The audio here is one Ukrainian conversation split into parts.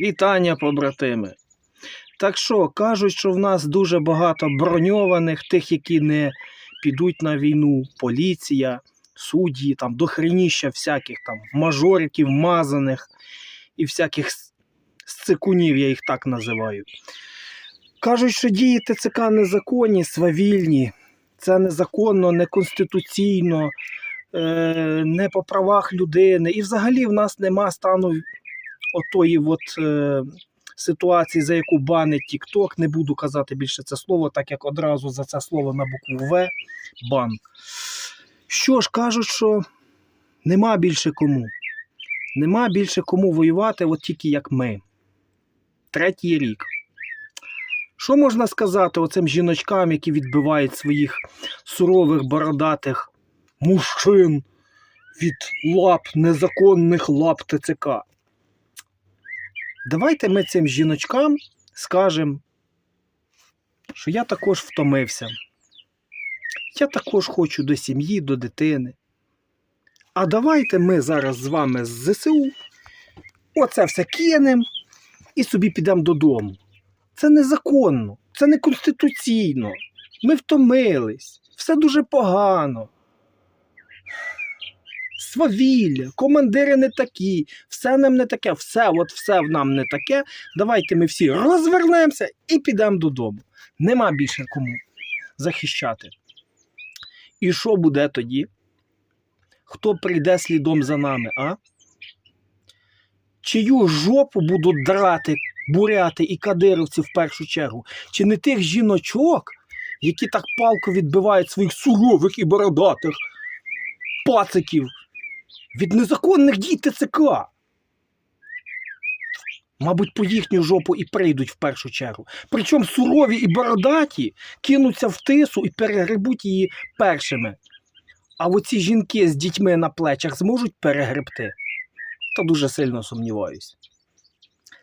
Вітання, побратими. Так що, кажуть, що в нас дуже багато броньованих, тих, які не підуть на війну, поліція, судді, там дохреніща всяких там мажориків, мазаних і всяких сцикунів, я їх так називаю. Кажуть, що дії ТЦК незаконні, свавільні. Це незаконно, неконституційно, е, не по правах людини. І взагалі в нас нема стану отої от, е, ситуації, за яку банить TikTok. Не буду казати більше це слово, так як одразу за це слово на букву В бан. Що ж, кажуть, що нема більше кому. Нема більше кому воювати, от тільки як ми. Третій рік. Що можна сказати оцим жіночкам, які відбивають своїх сурових бородатих мужчин від лап, незаконних лап ТЦК? Давайте ми цим жіночкам скажемо, що я також втомився. Я також хочу до сім'ї, до дитини. А давайте ми зараз з вами з ЗСУ оце все кинемо і собі підемо додому. Це незаконно, це не конституційно. Ми втомились, все дуже погано. Свавілля, командири не такі, все нам не таке, все, от все нам не таке. Давайте ми всі розвернемося і підемо додому. Нема більше кому захищати. І що буде тоді? Хто прийде слідом за нами, а? Чию жопу будуть драти, буряти і кадировці в першу чергу? Чи не тих жіночок, які так палко відбивають своїх сурових і бородатих пациків від незаконних дій ТЦК? Мабуть, по їхню жопу і прийдуть в першу чергу. Причому сурові і бородаті кинуться в тису і перегребуть її першими. А оці жінки з дітьми на плечах зможуть перегребти? Та дуже сильно сумніваюсь.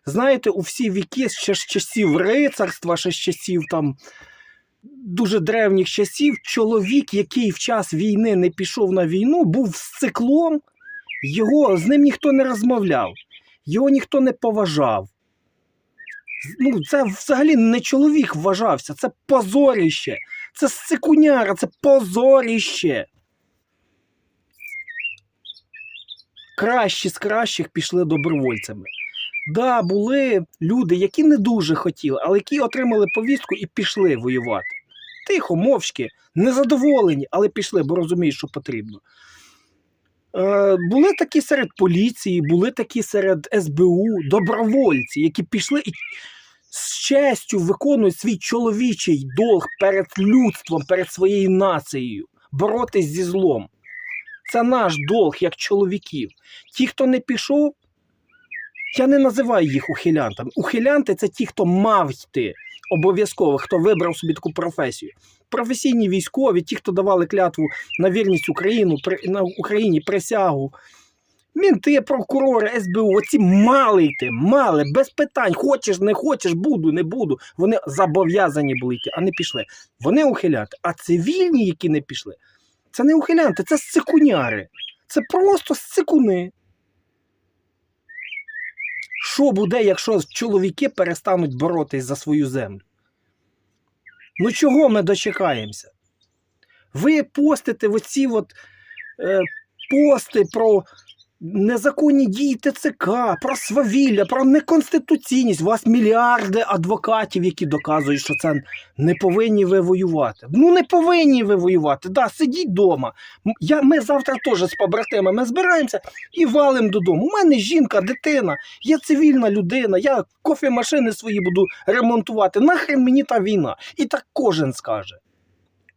Знаєте, у всі віки, ще з часів рицарства, ще з часів там дуже древніх часів, чоловік, який в час війни не пішов на війну, був з циклом, його, з ним ніхто не розмовляв, його ніхто не поважав. Ну, це взагалі не чоловік вважався, це позоріще, це сикуняра, це позоріще. Кращі з кращих пішли добровольцями. Да, були люди, які не дуже хотіли, але які отримали повістку і пішли воювати. Тихо, мовчки, незадоволені, але пішли, бо розуміють, що потрібно. Е, були такі серед поліції, були такі серед СБУ, добровольці, які пішли і з честю виконують свій чоловічий долг перед людством, перед своєю нацією, боротись зі злом. Це наш долг як чоловіків. Ті, хто не пішов, я не називаю їх ухилянтами. Ухилянти це ті, хто мав йти обов'язково, хто вибрав собі таку професію. Професійні військові, ті, хто давали клятву на вірність Україну, на Україні присягу. Мінти, прокурори, СБУ, оці мали йти, мали, без питань. Хочеш, не хочеш, буду, не буду. Вони зобов'язані були йти, а не пішли. Вони ухилянти. А цивільні, які не пішли, це не ухилянти, це сикуняри. Це просто сикуни. Що буде, якщо чоловіки перестануть боротись за свою землю? Ну чого ми дочекаємося? Ви постите оці от, е, пости про незаконні дії ТЦК, про свавілля, про неконституційність. У вас мільярди адвокатів, які доказують, що це не повинні ви воювати. Ну не повинні ви воювати. Да, сидіть вдома. Я, ми завтра теж з побратимами збираємося і валимо додому. У мене жінка, дитина, я цивільна людина, я кофемашини свої буду ремонтувати. Нахрен мені та війна. І так кожен скаже.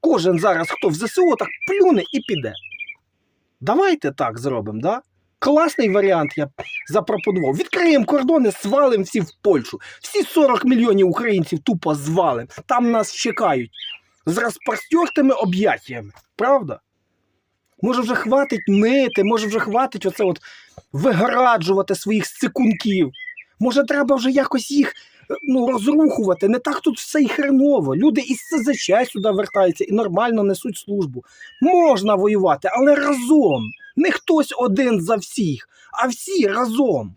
Кожен зараз, хто в ЗСУ, так плюне і піде. Давайте так зробимо, да? Класний варіант я запропонував. Відкриємо кордони, свалимо всі в Польщу. Всі 40 мільйонів українців тупо звалимо. Там нас чекають з розпростертими об'яттями. Правда? Може вже хватить нити, може вже хватить оце от виграджувати своїх секундків. Може, треба вже якось їх е, ну, розрухувати. Не так тут все і хреново. Люди із СЗЧ сюди вертаються і нормально несуть службу. Можна воювати, але разом. Не хтось один за всіх, а всі разом.